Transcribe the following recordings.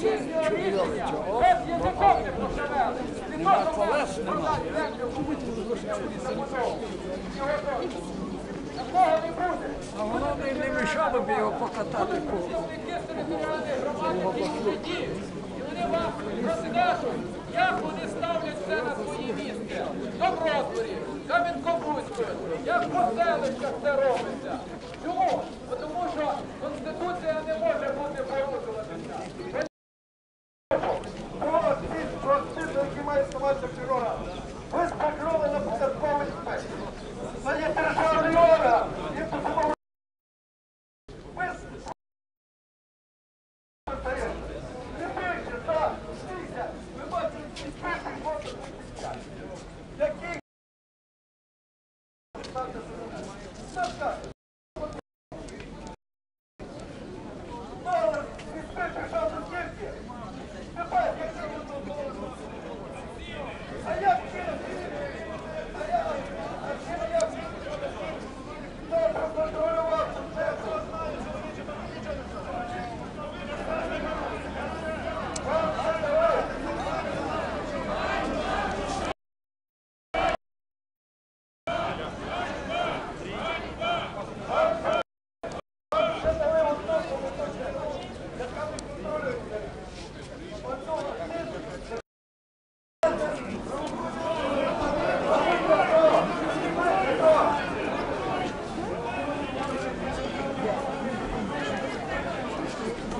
чудили чого. Нема колес, нема. А воно не, мішало б його покатати по. Як вони ставлять все на свої місце. До Бродбурі, Кам'янко-Бузької, як по селищах це робиться. Чому? Тому що Конституція не може бути порушуватися.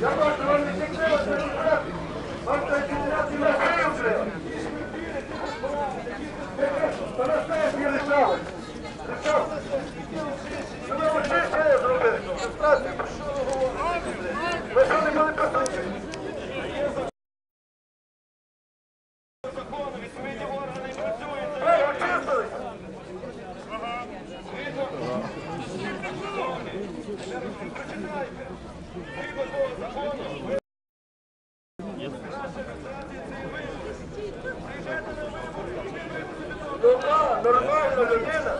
Я бачу, вам не цікаво, це не Вам це федерація не виявляє. Панасеєв не рішали. Рішав. Що ви очі це зробили? Насправді. Ви що не були присутні? Ви очистились? Люба нормальна людина,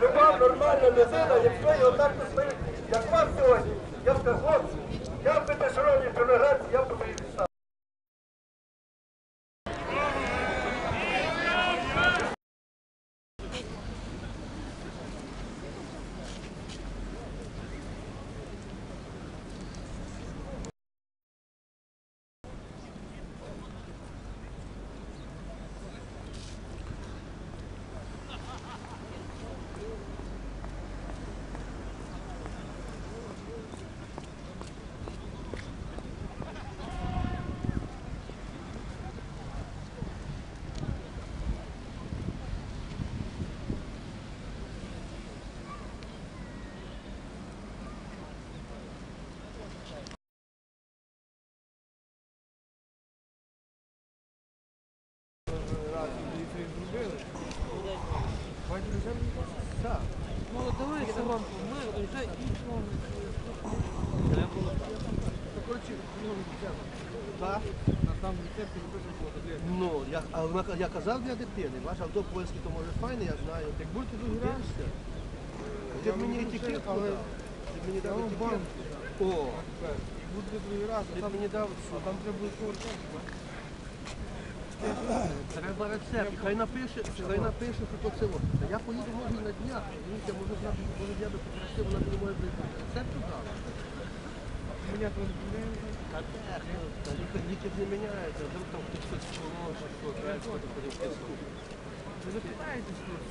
люба нормальна людина, якщо його так як вас сьогодні, я скажу, хлопці, Ну, дивися, ми вже іншого Так? Ну, я, а вона, я казав для дитини, ваш авто польський, то може файне, я знаю. Як будете другий раз? Ти б мені етикет але ти б мені дав етикет. О, буде другий раз, ти б мені дав, а там треба буде повертати. Треба рецепт. Хай напише, хай напише, що то село. Я поїду, може, і на днях. Дивіться, може, знати, може, я до попросив, вона не може прийти. Рецепт дала. Мене то не де, лікар, не міняється, вдруг там хтось щось поможе, що, треба ходити в піску. Ви запитаєтесь тут.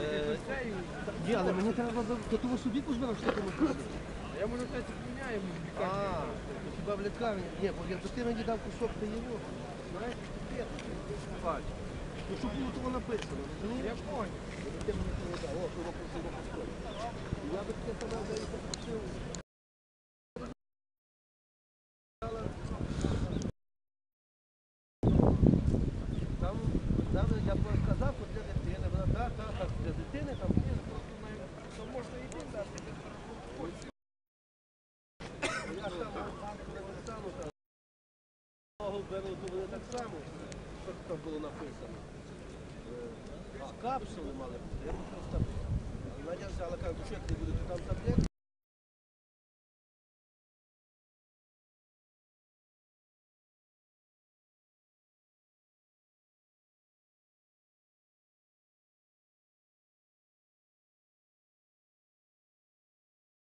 Е, Це Ні, але мені треба до до того собі позбирав, що ти можеш. я можу сказати, міняємо. А, хіба в лікарні? Ні, бо якби ти мені дав кусок, то його. Знаєш. Ну, щоб було того написано? Я понял. Що. Я би і попросив. Там, там я б сказав, що для дитини, вона так, так, для дитини там. То можна і дати. Я ж там не стану там. Ногу беру, то вони так само, що там було написано. Е, Капсули мали бути, я просто Надя взяла, каже, що як не буде, то там таблетки.